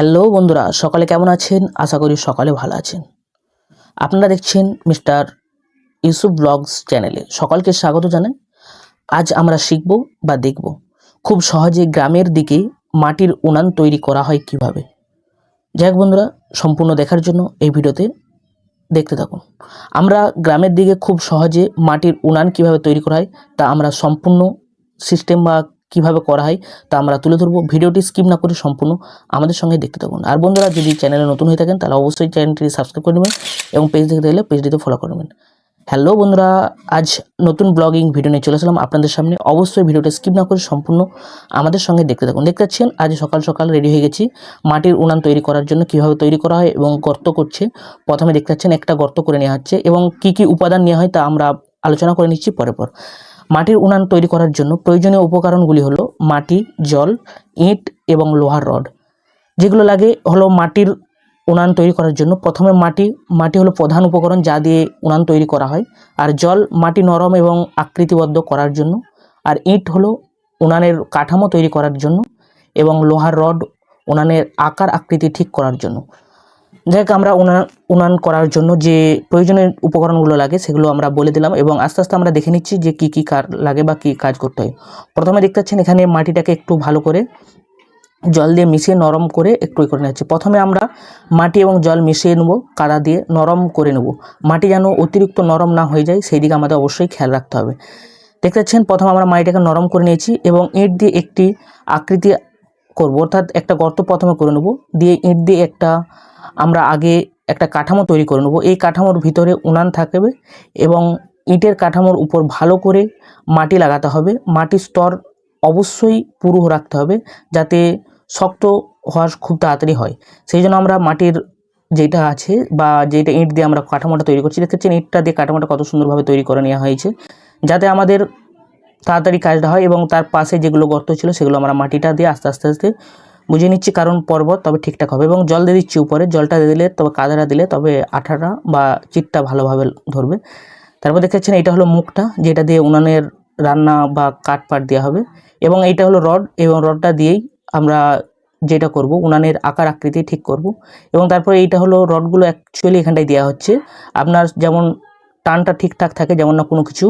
Hello বন্ধুরা, সকালে কেমন আছেন? আশা করি সকালে ভালো আছেন। আপনারা দেখছেন মিস্টার ইউসুফ ব্লগস চ্যানেলে। সকলকে স্বাগত জানাই। আজ আমরা শিখব বা দেখব খুব সহজে গ্রামের দিকে মাটির উনান তৈরি করা হয় কীভাবে। যাই বন্ধুরা, সম্পূর্ণ দেখার জন্য এই ভিডিওতে দেখতে থাকুন। আমরা গ্রামের দিকে খুব সহজে মাটির উনান কীভাবে তৈরি করা হয় তা আমরা সম্পূর্ণ সিস্টেম বা কীভাবে করা হয় তা আমরা তুলে ধরবো। ভিডিওটি স্কিপ না করে সম্পূর্ণ আমাদের সঙ্গে দেখতে থাকুন। আর বন্ধুরা, যদি চ্যানেলে নতুন হয়ে থাকেন, তাহলে অবশ্যই চ্যানেলটি সাবস্ক্রাইব করে নেবেন এবং পেজ দেখতে গেলে পেজটিতে ফলো করে নেবেন। হ্যালো বন্ধুরা, আজ নতুন ব্লগিং ভিডিও নিয়ে চলে আসলাম আপনাদের সামনে। অবশ্যই ভিডিওটা স্কিপ না করে সম্পূর্ণ আমাদের সঙ্গে দেখতে থাকুন। দেখতে পাচ্ছেন, আজ সকাল সকাল রেডি হয়ে গেছি। মাটির উনান তৈরি করার জন্য কীভাবে তৈরি করা হয় এবং গর্ত করছে। প্রথমে দেখতে পাচ্ছেন, একটা গর্ত করে নেওয়া হচ্ছে এবং কি কি উপাদান নেওয়া হয় তা আমরা আলোচনা করে নিচ্ছি পরে পর। মাটির উনান তৈরি করার জন্য প্রয়োজনীয় উপকরণগুলি হলো মাটি, জল, ইট এবং লোহার রড। যেগুলো লাগে হলো মাটির উনান তৈরি করার জন্য। প্রথমে মাটি মাটি হলো প্রধান উপকরণ যা দিয়ে উনান তৈরি করা হয়। আর জল মাটি নরম এবং আকৃতিবদ্ধ করার জন্য। আর ইট হলো উনানের কাঠামো তৈরি করার জন্য এবং লোহার রড উনানের আকার আকৃতি ঠিক করার জন্য। যাই হোক, আমরা উনান উনান করার জন্য যে প্রয়োজনীয় উপকরণগুলো লাগে সেগুলো আমরা বলে দিলাম এবং আস্তে আস্তে আমরা দেখে নিচ্ছি যে কী কী কার, লাগে বা কী কাজ করতে হয়। প্রথমে দেখতে পাচ্ছেন এখানে মাটিটাকে একটু ভালো করে জল দিয়ে মিশিয়ে নরম করে একটু করে নিচ্ছি। প্রথমে আমরা মাটি এবং জল মিশিয়ে নেব, কাদা দিয়ে নরম করে নেব। মাটি যেন অতিরিক্ত নরম না হয়ে যায়, সেই দিকে আমাদের অবশ্যই খেয়াল রাখতে হবে। দেখতে পাচ্ছেন, প্রথম আমরা মাটিটাকে নরম করে নিয়েছি এবং ইট দিয়ে একটি আকৃতি করব, অর্থাৎ একটা গর্ত প্রথমে করে নেব। দিয়ে ইট দিয়ে একটা আমরা আগে একটা কাঠামো তৈরি করে নেব। এই কাঠামোর ভিতরে উনান থাকবে এবং ইটের কাঠামোর উপর ভালো করে মাটি লাগাতে হবে। মাটির স্তর অবশ্যই পুরু রাখতে হবে যাতে শক্ত হওয়ার খুব তাড়াতাড়ি হয়। সেই জন্য আমরা মাটির যেটা আছে বা যেটা ইট দিয়ে আমরা কাঠামোটা তৈরি করছি, দেখতে পাচ্ছেন ইটটা দিয়ে কাঠামোটা কত সুন্দরভাবে তৈরি করে নেওয়া হয়েছে। যাতে আমাদের তাড়াতাড়ি কাজটা হয় এবং তার পাশে যেগুলো গর্ত ছিল সেগুলো আমরা মাটিটা দিয়ে আস্তে আস্তে আস্তে বুঝিয়ে নিচ্ছি কারণ পর্বত, তবে ঠিকঠাক হবে। এবং জল দিয়ে দিচ্ছি উপরে, জলটা দিলে তবে কাদাটা দিলে তবে আঠাটা বা চিটটা ভালোভাবে ধরবে। তারপর দেখতে পাচ্ছেন এটা হলো মুখটা, যেটা দিয়ে উনানের রান্না বা কাঠ পাট দেওয়া হবে। এবং এইটা হলো রড, এবং রডটা দিয়েই আমরা যেটা করব, উনানের আকার আকৃতি ঠিক করব। এবং তারপরে এইটা হলো রডগুলো অ্যাকচুয়ালি এখানটায় দেওয়া হচ্ছে। আপনার যেমন টানটা ঠিকঠাক থাকে, যেমন না কোনো কিছু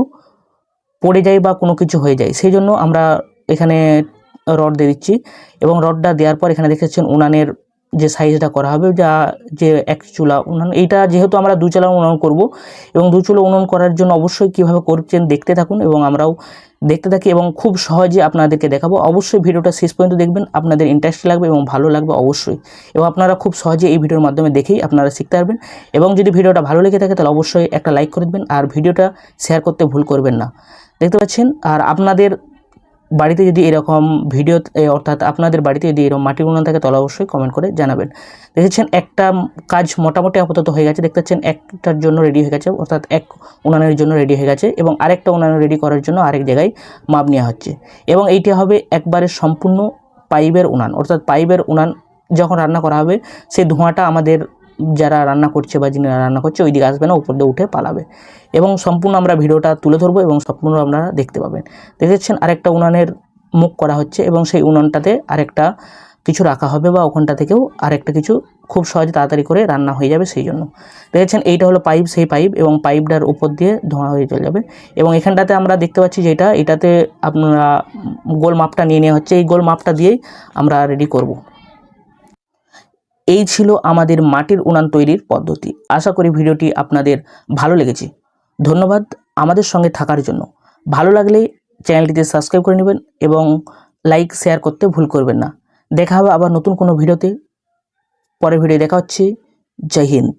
পড়ে যায় বা কোনো কিছু হয়ে যায়, সেই জন্য আমরা এখানে রড দিয়ে দিচ্ছি। এবং রডটা দেওয়ার পর এখানে দেখেছেন উনানের যে সাইজটা করা হবে, যা যে এক চুলা উনান, এইটা যেহেতু আমরা দু চুলা উনান করব, এবং দু চুলা উনান করার জন্য অবশ্যই কীভাবে করছেন দেখতে থাকুন, এবং আমরাও দেখতে থাকি এবং খুব সহজে আপনাদেরকে দেখাবো। অবশ্যই ভিডিওটা শেষ পর্যন্ত দেখবেন, আপনাদের ইন্টারেস্ট লাগবে এবং ভালো লাগবে অবশ্যই। এবং আপনারা খুব সহজে এই ভিডিওর মাধ্যমে দেখেই আপনারা শিখতে পারবেন। এবং যদি ভিডিওটা ভালো লেগে থাকে, তাহলে অবশ্যই একটা লাইক করে দেবেন, আর ভিডিওটা শেয়ার করতে ভুল করবেন না। দেখতে পাচ্ছেন, আর আপনাদের বাড়িতে যদি এরকম ভিডিও অর্থাৎ আপনাদের বাড়িতে যদি এরকম মাটির উনান থাকে, তাহলে অবশ্যই কমেন্ট করে জানাবেন। দেখেছেন একটা কাজ মোটামুটি আপাতত হয়ে গেছে, দেখতে পাচ্ছেন একটার জন্য রেডি হয়ে গেছে, অর্থাৎ এক উনানের জন্য রেডি হয়ে গেছে এবং আরেকটা উনান রেডি করার জন্য আরেক জায়গায় মাপ নেওয়া হচ্ছে। এবং এইটা হবে একবারে সম্পূর্ণ পাইপের উনান, অর্থাৎ পাইপের উনান যখন রান্না করা হবে সেই ধোঁয়াটা আমাদের যারা রান্না করছে বা যিনি রান্না করছে ওই দিকে আসবে না, উপর দিয়ে উঠে পালাবে। এবং সম্পূর্ণ আমরা ভিডিওটা তুলে ধরবো এবং সম্পূর্ণ আপনারা দেখতে পাবেন। দেখেছেন আরেকটা উনানের মুখ করা হচ্ছে এবং সেই উনানটাতে আরেকটা কিছু রাখা হবে বা ওখানটা থেকেও আরেকটা কিছু খুব সহজে তাড়াতাড়ি করে রান্না হয়ে যাবে সেই জন্য। দেখেছেন এইটা হলো পাইপ, সেই পাইপ এবং পাইপটার উপর দিয়ে ধোঁয়া হয়ে চলে যাবে। এবং এখানটাতে আমরা দেখতে পাচ্ছি যেটা এটাতে আপনারা গোল মাপটা নিয়ে নেওয়া হচ্ছে। এই গোল মাপটা দিয়েই আমরা রেডি করব। এই ছিল আমাদের মাটির উনান তৈরির পদ্ধতি। আশা করি ভিডিওটি আপনাদের ভালো লেগেছে। ধন্যবাদ আমাদের সঙ্গে থাকার জন্য। ভালো লাগলে চ্যানেলটিতে সাবস্ক্রাইব করে নেবেন এবং লাইক, শেয়ার করতে ভুল করবেন না। দেখা হবে আবার নতুন কোনো ভিডিওতে। পরের ভিডিও দেখা হচ্ছে। জয় হিন্দ।